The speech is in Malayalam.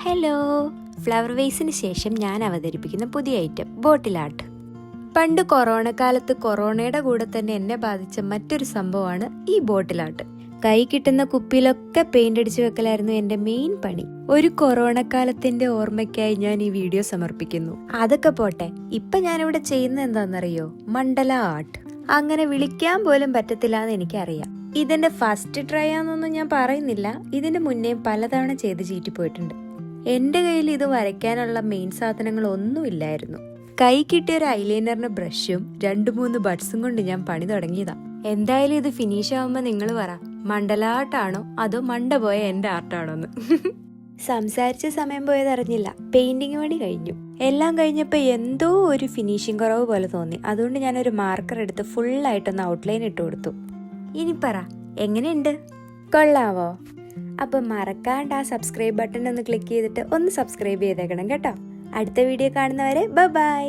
ഹലോ ഫ്ലവർ വേസിന് ശേഷം ഞാൻ അവതരിപ്പിക്കുന്ന പുതിയ ഐറ്റം ബോട്ടിൽ ആർട്ട് പണ്ട് കൊറോണ കാലത്ത് കൊറോണയുടെ കൂടെ തന്നെ എന്നെ ബാധിച്ച മറ്റൊരു സംഭവമാണ് ഈ ബോട്ടിൽ ആർട്ട് കൈ കിട്ടുന്ന കുപ്പിയിലൊക്കെ പെയിന്റ് അടിച്ചു വെക്കലായിരുന്നു എന്റെ മെയിൻ പണി. ഒരു കൊറോണ കാലത്തിന്റെ ഓർമ്മയ്ക്കായി ഞാൻ ഈ വീഡിയോ സമർപ്പിക്കുന്നു. അതൊക്കെ പോട്ടെ ഇപ്പൊ ഞാനിവിടെ ചെയ്യുന്ന എന്താണെന്നറിയോ? മണ്ഡല ആർട്ട് അങ്ങനെ വിളിക്കാൻ പോലും പറ്റത്തില്ല എന്ന് എനിക്കറിയാം. ഇതിന്റെ ഫസ്റ്റ് ട്രൈ ആണെന്നൊന്നും ഞാൻ പറയുന്നില്ല. ഇതിന്റെ മുന്നേ പലതവണ ചെയ്ത് ചീറ്റിപ്പോയിട്ടുണ്ട്. എന്റെ കയ്യിൽ ഇത് വരയ്ക്കാനുള്ള മെയിൻ സാധനങ്ങൾ ഒന്നുമില്ലായിരുന്നു കൈ കിട്ടിയ ഒരു ഐലൈനറിന് ബ്രഷും രണ്ടു മൂന്ന് ബഡ്സും കൊണ്ട് ഞാൻ പണി തുടങ്ങിയതാ. എന്തായാലും ഇത് ഫിനിഷ് ആവുമ്പോൾ നിങ്ങൾ പറ മണ്ഡല ആർട്ടാണോ അതോ മണ്ട പോയ എന്റെ ആർട്ടാണോ എന്ന് സംസാരിച്ച സമയം പോയത് അറിഞ്ഞില്ല. പെയിന്റിങ് പണി കഴിഞ്ഞു. എല്ലാം കഴിഞ്ഞപ്പോൾ എന്തോ ഒരു ഫിനിഷിംഗ് കുറവ് പോലെ തോന്നി. അതുകൊണ്ട് ഞാനൊരു മാർക്കർ എടുത്ത് ഫുള്ളായിട്ടൊന്ന് ഔട്ട്ലൈൻ ഇട്ട് കൊടുത്തു. ഇനി പറ എങ്ങനെയുണ്ട്? കൊള്ളാവോ? അപ്പം മറക്കാണ്ട് ആ സബ്സ്ക്രൈബ് ബട്ടൺ ഒന്ന് ക്ലിക്ക് ചെയ്തിട്ട് ഒന്ന് സബ്സ്ക്രൈബ് ചെയ്തേക്കണം കേട്ടോ. അടുത്ത വീഡിയോ കാണുന്നവരെ ബൈ